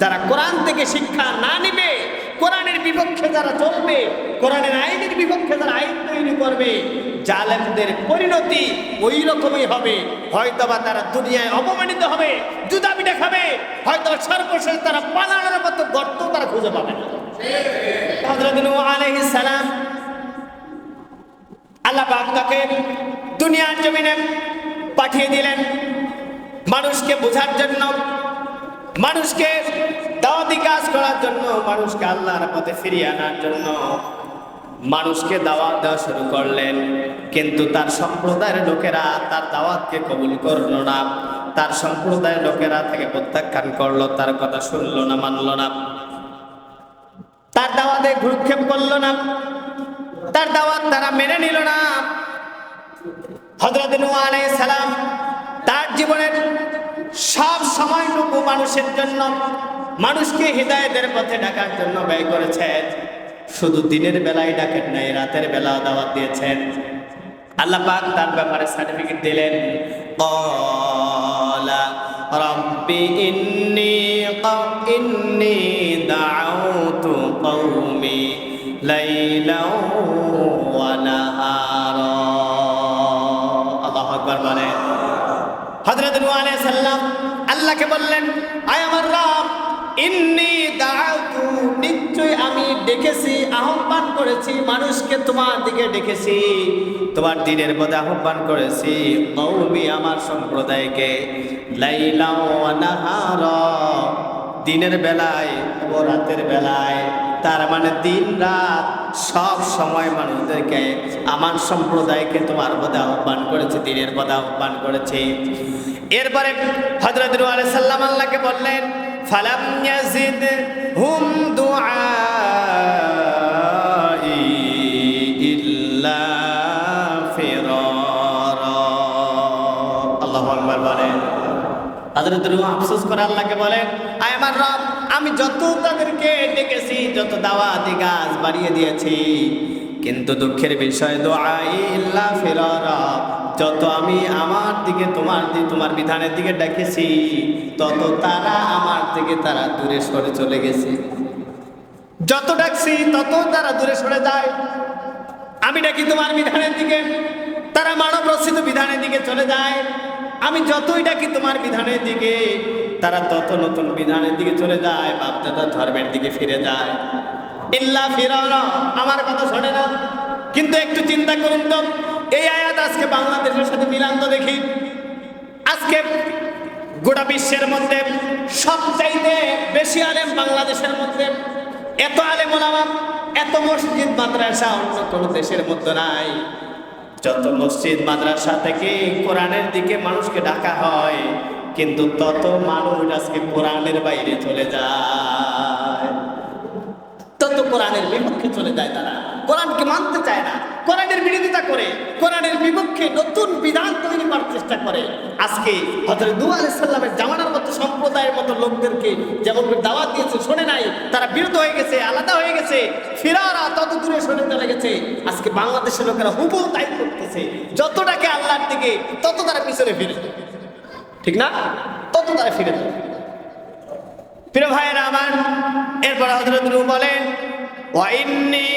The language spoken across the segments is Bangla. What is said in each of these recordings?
যারা কোরআন থেকে শিক্ষা না নিবে, কোরআনের বিপক্ষে যারা চলবে, কোরআনের আইনের বিপক্ষে যারা আইন তৈরি করবে, জালেমদের পরিণতি ওই রকমই হবে। হয়তোবা তারা দুনিয়ায় অপমানিত হবে জুতা পিঠে খাবে হয়তো সর্বশেষ তারা পালানোর মতো গর্ত তারা খুঁজে পাবে সালাম আল্লাহ তাকে দুনিয়ার জমিনে পাঠিয়ে দিলেন। মানুষকে বোঝার জন্য, মানুষকে দাওয়াতি কাজ করার জন্য, মানুষকে আল্লাহর পথে ফিরিয়ে আনার জন্য মানুষকে দাওয়াত দেওয়া শুরু করলেন। কিন্তু তার সম্প্রদায়ের লোকেরা তার দাওয়াতকে কবুল করল না। তার সম্প্রদায়ের লোকেরা তাকে প্রত্যাখ্যান করল, তার কথা শুনলো না, মানলো না। তার দাওয়াতে ভ্রুক্ষেপ করল না। তার দাওয়াত তারা মেনে নিল না। হজরত নূহ সালাম তার জীবনের সব সময়টুকু মানুষের জন্য মানুষকে হৃদায়তের পথে ডাকার জন্য ব্যয় করেছেন শুধু দিনের বেলায় ডাকেন নাই রাতের বেলা দাওয়াত দিয়েছেন আল্লাহ পাক তার ব্যাপারে সার্টিফিকেট দিলেন قال رب إني ق- إني دعوت قومي ليلا ونهارا আল্লাহু আকবার বলেন হযরত নূহ আলাইহিস সালাম আল্লাহকে বললেন আয় আমার রব আমি ডেকেছি, আহ্বান করেছি, মানুষকে তোমার দিকে ডেকেছি। তোমার দিনের আহ্বান করেছি আমার সম্প্রদায়কে। দিনের বেলায় ও রাতের বেলায়। তার মানে দিন রাত সব সময় মানুষদেরকে, আমার সম্প্রদায়কে তোমার পদে আহ্বান করেছে, দিনের পদে আহ্বান করেছে। এরপরে হজরত সাল্লাম আল্লাহকে বললেন ফালাম ইয়াজিদ হুম দুআই ইল্লা ফিরারা আল্লাহু আকবার বলেন। হযরত নূহ আফসোস করে আল্লাহকে বলেন, আয় আমার রব, আমি যত তাদেরকে ডেকেছি, যত দাওয়াতি গাছ বাড়িয়ে দিয়েছি, কিন্তু দুঃখের বিষয়, দোয়াই ইল্লা ফিরারা, যত আমি আমার দিকে, তোমার তোমার বিধানের দিকে ডেকেছি তত তারা থেকে তারা দূরে সরে চলে গেছে। যত ডাকছি, তত তারা দূরে সরে যায়। আমি ডাকি তোমার বিধানের দিকে, তারা মানব রচিত বিধানের দিকে চলে যায়। আমি যতই ডাকি তোমার বিধানের দিকে, তারা তত নতুন বিধানের দিকে চলে যায় বাপদাদা ধর্মের দিকে ফিরে যায়। ইল্লা ফিরাও না আমার কথা শোনে না। কিন্তু একটু চিন্তা করুন তো, এই আয়াত আজকে বাংলাদেশের সাথে মিলান তো দেখি। আজকে গোটা বিশ্বের মধ্যে সবচাইতে বেশি আলেম বাংলাদেশের মধ্যে। এত আলেম ওলামা, এত মসজিদ মাদ্রাসা অন্য কোনো দেশের মধ্যে নাই। যত মসজিদ মাদ্রাসা থেকে কোরআনের দিকে মানুষকে ডাকা হয়, কিন্তু তত মানুষ আজকে কোরআনের বাইরে চলে যায়। তত কোরআনের বিপক্ষে চলে যায় তারা। কোরআনকে মানতে চায় না। কোরআনের বিরোধিতা করে, কোরআনের বিপক্ষে নতুন বিধান তৈরি করার চেষ্টা করে। আজকে হজরত দু আলাইসাল্লামের জামানার মতো সম্প্রদায়ের মতো লোকদেরকে যেমন দাওয়াত দিয়েছে, শোনে নাই, তারা বিরত হয়ে গেছে, আলাদা হয়ে গেছে, ফিরারা তত দূরে সরে চলে গেছে। আজকে বাংলাদেশের লোকেরা হুবু তাই করতেছে, যতটাকে আল্লাহর দিকে, তত তারা পিছনে ফিরে ঠিক না? তত তারা ফিরে যায়। প্রিয় ভাইয়েরা আমার, এরপর হজরত বলেন ওয়াইন্নি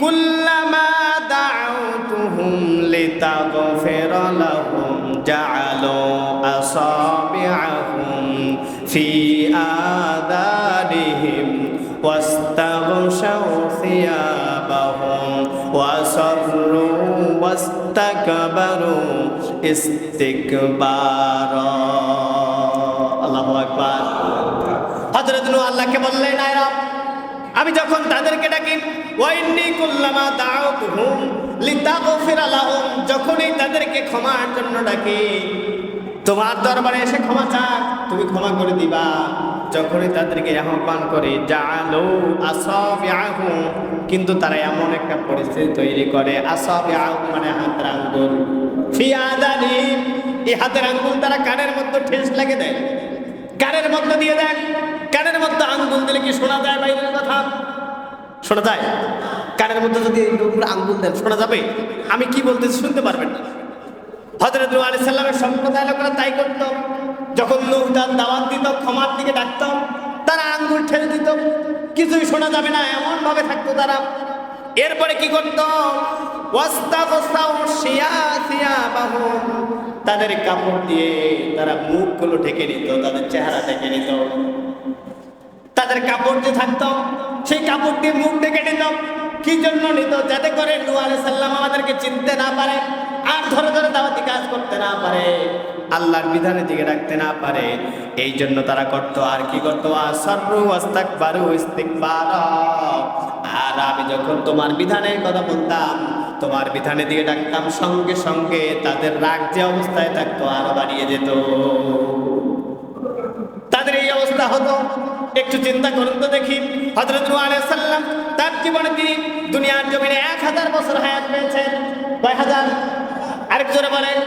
كلما دعوتهم لتغفر لهم جعلوا أصابعهم في آذانهم واستغشوا ثيابهم وصروا واستكبروا استكبارا الله أكبر حضرت نوح الله كبر لنا يا رب আমি যখন তাদেরকে ডাকি, ওয়াইন্নি কুল্লামা দাউতুহুম লিতাগফির লাহুম, যখনই তাদেরকে ক্ষমার জন্য ডাকি, তোমার দরবারে এসে ক্ষমা চাক, তুমি ক্ষমা করে দিবা। যখনই তাদেরকে আহ্বান করে, জালো আসাবিআহুম কিন্তু তারা এমন একটা পরিস্থিতি তৈরি করে আসাবিআহুম মানে হাতের আঙ্গুল। ফি আদানি এই হাতের আঙ্গুল তারা কানের মধ্যে ঠেস লাগে দেয়, কানের মধ্যে দিয়ে দেন কানের মধ্যে আঙ্গুল দিলে কি শোনা যায় বাইরের কথা? শোনা যায়। কানের মধ্যে যদি আঙ্গুল দেন, শোনা যাবে? আমি কি বলতেছি শুনতে পারবেন না। তাই যখন নূহ তার দাওয়াত ক্ষমার দিকে তারা ঠেলে কিছুই শোনা যাবে না থাকতো তারা। এরপরে কি তাদের কাপড় দিয়ে তারা মুখগুলো ঢেকে নিত, তাদের চেহারা ঢেকে নিত। তাদের কাপড় যে থাকতো। সেই কাপড় দিয়ে মুখ ঢেকে নিত। কি জন্য নিত? যাতে করে নূহ আলাইহিস সালাম আমাদেরকে চিনতে না পারে আর ধরে ধরে দাওয়াতি কাজ করতে না পারে। আল্লাহর বিধানের দিকে রাখতে না পারে। এই জন্য তারা করত আর কি করত? আর আমি যখন তোমার বিধানের কথা বলতাম, তোমার বিধানের দিকে ডাকতাম, সঙ্গে সঙ্গে তাদের রাগ যে অবস্থায় থাকতো আরও বাড়িয়ে যেত। তাদের এই অবস্থা হতো। একটু চিন্তা করুন তো দেখি। হজরত সাল্লাম তার জীবনে তিনি দুনিয়ার জমিনে এক হাজার বছর হায়াত পেয়েছেন। কয় হাজার? আরেক জোরে বলেন।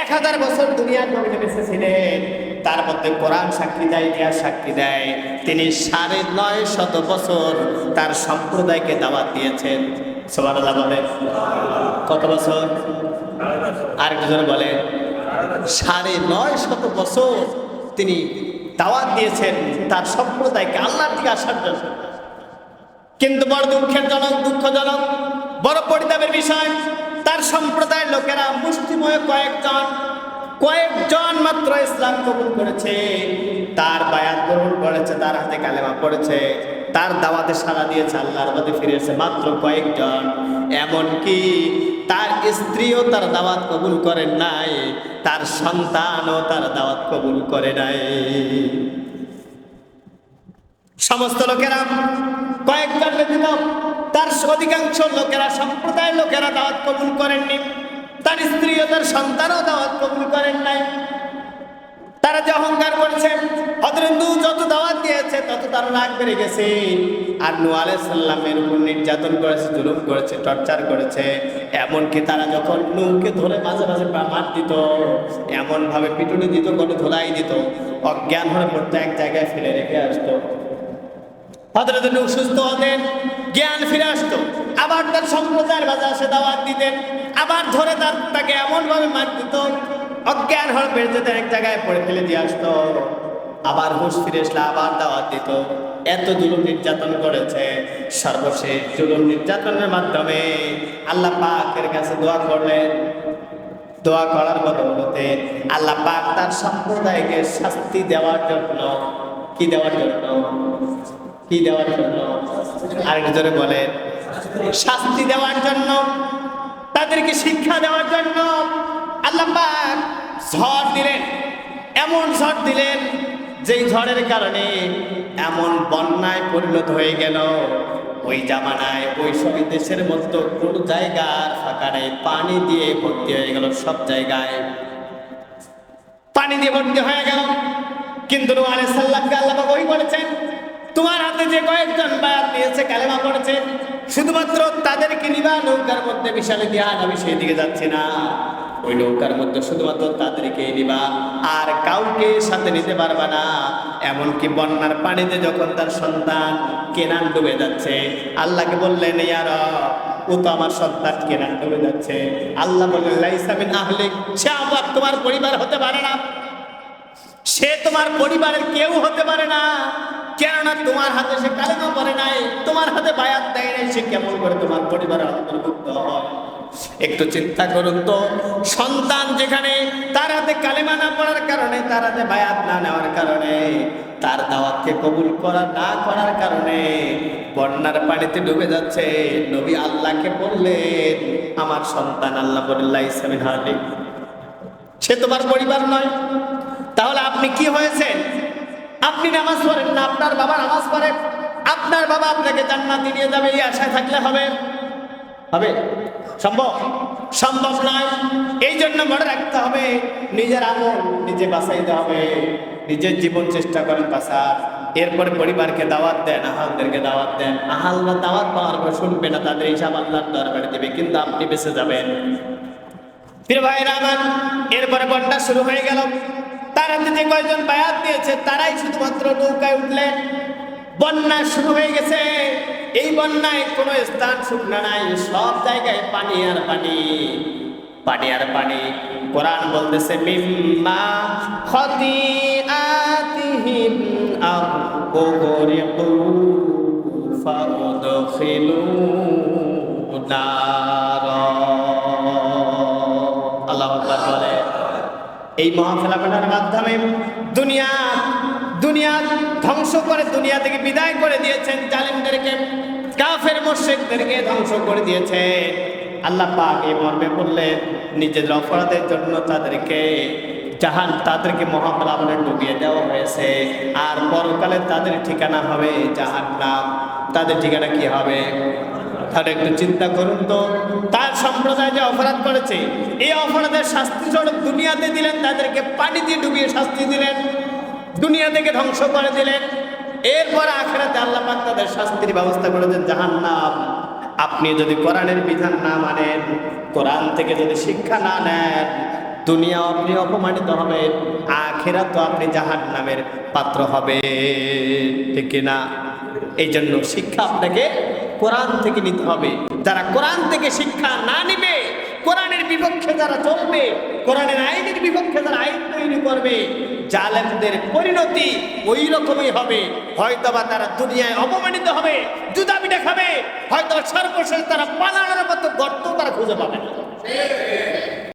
এক হাজার বছর দুনিয়ার জমিনে বেঁচে ছিলেন তার মধ্যে কোরআন সাক্ষী দেয় ইতিহাস সাক্ষী দেয়। তিনি সাড়ে নয় শত বছর তার সম্প্রদায়কে দাওয়াত দিয়েছেন। সবার বলেন। কত বছর? আরেক জোরে বলেন। সাড়ে নয় শত বছর তিনি দাওয়াত দিয়েছেন তার সম্প্রদায়কে আল্লাহর দিকে আসার জন্য। কিন্তু বড় দুঃখের জনক, দুঃখজনক, বড় পরিতাপের বিষয়, তার সম্প্রদায়ের লোকেরা মুষ্টিময় কয়েকজন কয়েকজন মাত্র ইসলাম কবুল করেছে, তার বায়াত গ্রহণ করেছে, তার হাতে কালেমা পড়েছে। তার দাওয়াতে সাড়া দিয়েছে, আল্লাহর বাদে ফিরেছে মাত্র কয়েকজন। এমনকি তার স্ত্রীও তার দাওয়াত কবুল করেন নাই, তার সন্তানও তার দাওয়াত কবুল করে নাই। সমস্ত লোকেরা, কয়েকজন ব্যতীত তার অধিকাংশ লোকেরা, সম্প্রদায়ের লোকেরা দাওয়াত কবুল করেননি। তার স্ত্রী ও তার সন্তানও দাওয়াত কবুল করেন নাই। তারা যে অহংকার করেছে হজরত যত দাওয়াত দিয়েছে, তত তার রাগ বেড়ে গেছে। আর নু আলাইসাল্লামের উপর নির্যাতন করেছে, জুলুম করেছে, টর্চার করেছে। এমনকি তারা যখন নৌকে ধরে মাঝে মাঝে মার দিত, এমনভাবে পিটুনি দিত, কোনো ধোলাই দিত, অজ্ঞান হয়ে পড়তো, এক জায়গায় ফেলে রেখে আসতো। হজরত নূহ সুস্থ হতেন, জ্ঞান ফিরে আসতো। আবার তার সম্প্রদায়ের মাঝে আসে দাওয়াত দিতেন, আবার ধরে তার তাকে এমন ভাবে মার দিত অজ্ঞান বেড়ে যেতেন এক জায়গায় পড়ে ফেলে দিয়ে আসতো। আবার হুশ ফিরে আসলে আবার দাওয়াত দিত। এত জুলুম নির্যাতন করেছে। সর্বশেষ জুলুম নির্যাতনের মাধ্যমে আল্লাহ পাকের কাছে দোয়া করলেন। দোয়া করার বদলতে আল্লাহ পাক তার সম্প্রদায়কে শাস্তি দেওয়ার জন্য, কি দেওয়ার জন্য? কি দেওয়ার জন্য? আরেক জোরে বলেন। শাস্তি দেওয়ার জন্য, তাদেরকে শিক্ষা দেওয়ার জন্য। আল্লাহ ঝড় দিলেন, এমন ঝড় দিলেন যেই ঝড়ের কারণে এমন বন্যায় পরিণত হয়ে গেল। ওই জামানায়, ওই সব দেশের মতো কোন জায়গার ফাঁকা নেই। পানি দিয়ে ভর্তি হয়ে গেল সব জায়গায়। পানি দিয়ে ভর্তি হয়ে গেল। কিন্তু নূহ আলাইহিস সালামকে আল্লাহ ওই বলেছেন তোমার হাতে যে কয়েকজন বায়াত নিয়েছে, কালেমা পড়েছে, শুধুমাত্র তাদেরকে নিবা নৌকার মধ্যে বিশালে দিয়া আমি সেই দিকে যাচ্ছি না। ওই নৌকার মধ্যে শুধুমাত্র তাদেরকে নিবা আর কাউকে সাথে নিতে পারবা না। এমনকি বন্যার পানিতে যখন তার সন্তান কেনান ডুবে যাচ্ছে, আল্লাহকে বললেন ইয়ার ও তো আমার সন্তান কেনান ডুবে যাচ্ছে। আল্লাহ বললেন লাইসামিন আহলিক, সে আবার তোমার পরিবার হতে পারে না। সে তোমার পরিবারের কেউ হতে পারে না। কেননা তোমার হাতে সে কালেমা পড়ে নাই, তোমার হাতে বায়াত দেয় নাই, সে কেমন করে তোমার পরিবারের অন্তর্ভুক্ত হয়? একটু চিন্তা করুন তো, সন্তান যেখানে তার হাতে কালেমা না পড়ার কারণে, তার হাতে বায়াত না নেওয়ার কারণে, তার দাওয়াতকে কবুল করা না করার কারণে বন্যার পানিতে ডুবে যাচ্ছে। নবী আল্লাহকে বললেন, আমার সন্তান আল্লাহ বলিল্লাহ ইসলামিন হার্দিক সে তোমার পরিবার নয়। তাহলে আপনি কি হয়েছেন? আপনি নামাজ পড়েন না, আপনার বাবা নামাজ পড়ে, আপনার বাবা আপনাকে জান্নাতে নিয়ে যাবে, এই আশায় থাকলে হবে। হবে? সম্ভব? সম্ভব নয়। এই জন্য মনে রাখতে হবে, নিজের আমল নিজে বাঁচাইতে হবে। নিজের জীবন চেষ্টা করেন বাঁচার। এরপরে পরিবারকে দাওয়াত দেন, আহালদেরকে দাওয়াত দেন। আহালরা দাওয়াত পাওয়ার পর শুনবে না, তাদের হিসাব আল্লাহর দরবারে দেবে, কিন্তু আপনি বেঁচে যাবেন। প্রিয় ভাইরা আমার, এরপরে বন্যা শুরু হয়ে গেল। তার হাতে যে কয়জন বায়াত দিয়েছে, তারাই শুধুমাত্র নৌকায় উঠলেন। বন্যা শুরু হয়ে গেছে। এই বন্যায় কোনো স্থান শুকনা নাই, সব জায়গায় পানি আর পানি। পানি আর পানি। কোরআন বলতেছে, মিম্মা খতিআতিহিম আগরিকু ফাদখিলু না এই মহাফেলাপনার মাধ্যমে দুনিয়া দুনিয়া ধ্বংস করে, দুনিয়া থেকে বিদায় করে দিয়েছেন জালিমদেরকে, কাফের মোশেকদেরকে ধ্বংস করে দিয়েছে। আল্লাহ পাক এই মর্মে বললেন, নিজেদের অপরাধের জন্য তাদেরকে জাহান, তাদেরকে মহাফেলাপনে ডুবিয়ে দেওয়া হয়েছে। আর পরকালে তাদের ঠিকানা হবে জাহান নাম তাদের ঠিকানা কি হবে? তাহলে একটু চিন্তা করুন তো। তার সম্প্রদায় যে অপরাধ করেছে, এই অপরাধের শাস্তি স্বরূপ দুনিয়াতে দিলেন, তাদেরকে পানি দিয়ে ডুবিয়ে শাস্তি দিলেন, দুনিয়া থেকে ধ্বংস করে দিলেন। এরপর আখেরাতে আল্লাহ পাক তাদের শাস্তির ব্যবস্থা করে দেন, জাহান্নাম। আপনি যদি কোরআনের বিধান না মানেন, কোরআন থেকে যদি শিক্ষা না নেন, দুনিয়া আপনি অপমানিত হবেন আখেরা তো আপনি জাহান্নামের পাত্র হবে। ঠিক কিনা? এই জন্য শিক্ষা আপনাকে কোরআন থেকে নিতে হবে। যারা কোরআন থেকে শিক্ষা না নিবে, কোরআনের বিপক্ষে যারা চলবে, কোরআনের আইনের বিপক্ষে যারা আইন তৈরি করবে, জালেমদের পরিণতি ওই রকমই হবে। হয়তো বা তারা দুনিয়ায় অপমানিত হবে জুদাবিটা খাবে হয়তো সর্বশেষ তারা পালানোর মতো গর্ত তারা খুঁজে পাবে না।